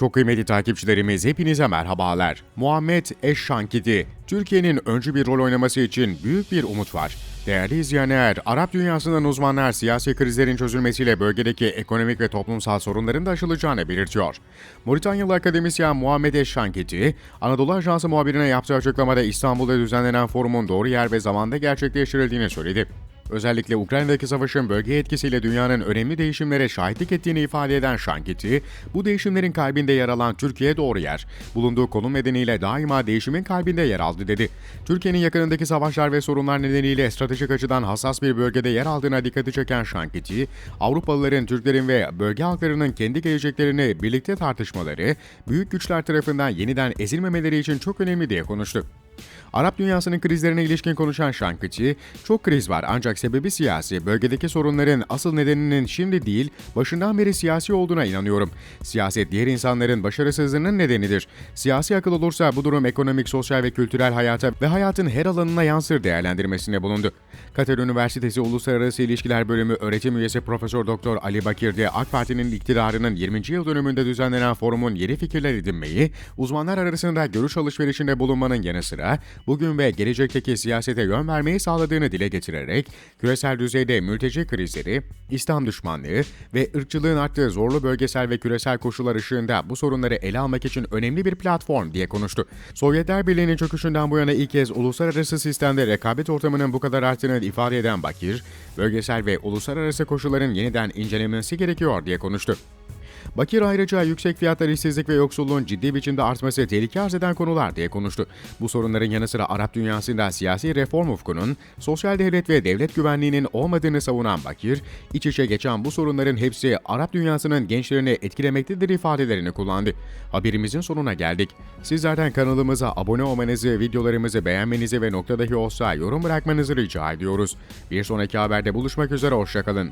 Çok kıymetli takipçilerimiz hepinize merhabalar. Muhammed Eşşankidi, Türkiye'nin öncü bir rol oynaması için büyük bir umut var. Değerli izleyenler, Arap dünyasından uzmanlar siyasi krizlerin çözülmesiyle bölgedeki ekonomik ve toplumsal sorunların da aşılacağını belirtiyor. Moritanyalı akademisyen Muhammed Eşşankidi, Anadolu Ajansı muhabirine yaptığı açıklamada İstanbul'da düzenlenen forumun doğru yer ve zamanda gerçekleştirildiğini söyledi. Özellikle Ukrayna'daki savaşın bölge etkisiyle dünyanın önemli değişimlere şahitlik ettiğini ifade eden Şankiti, bu değişimlerin kalbinde yer alan Türkiye doğru yer. Bulunduğu konum nedeniyle daima değişimin kalbinde yer aldı dedi. Türkiye'nin yakınındaki savaşlar ve sorunlar nedeniyle stratejik açıdan hassas bir bölgede yer aldığına dikkati çeken Şankiti, Avrupalıların, Türklerin ve bölge halklarının kendi geleceklerini birlikte tartışmaları, büyük güçler tarafından yeniden ezilmemeleri için çok önemli diye konuştu. Arap dünyasının krizlerine ilişkin konuşan Şankıçı, çok kriz var ancak sebebi siyasi, bölgedeki sorunların asıl nedeninin şimdi değil, başından beri siyasi olduğuna inanıyorum. Siyaset diğer insanların başarısızlığının nedenidir. Siyasi akıl olursa bu durum ekonomik, sosyal ve kültürel hayata ve hayatın her alanına yansır değerlendirmesine bulundu. Katar Üniversitesi Uluslararası İlişkiler Bölümü öğretim üyesi Profesör Doktor Ali Bakir de AK Parti'nin iktidarının 20. yıl dönümünde düzenlenen forumun yeni fikirler edinmeyi, uzmanlar arasında görüş alışverişinde bulunmanın yanı sıra bugün ve gelecekteki siyasete yön vermeyi sağladığını dile getirerek küresel düzeyde mülteci krizleri, İslam düşmanlığı ve ırkçılığın arttığı zorlu bölgesel ve küresel koşullar ışığında bu sorunları ele almak için önemli bir platform diye konuştu. Sovyetler Birliği'nin çöküşünden bu yana ilk kez uluslararası sistemde rekabet ortamının bu kadar arttığını ifade eden Bakir, bölgesel ve uluslararası koşulların yeniden incelenmesi gerekiyor diye konuştu. Bakir ayrıca yüksek fiyatlar, işsizlik ve yoksulluğun ciddi biçimde artması tehlike arz eden konular diye konuştu. Bu sorunların yanı sıra Arap dünyasında siyasi reform ufkunun, sosyal devlet ve devlet güvenliğinin olmadığını savunan Bakir, iç içe geçen bu sorunların hepsi Arap dünyasının gençlerini etkilemektedir ifadelerini kullandı. Haberimizin sonuna geldik. Sizlerden kanalımıza abone olmanızı, videolarımızı beğenmenizi ve nokta dahi olsa yorum bırakmanızı rica ediyoruz. Bir sonraki haberde buluşmak üzere, hoşçakalın.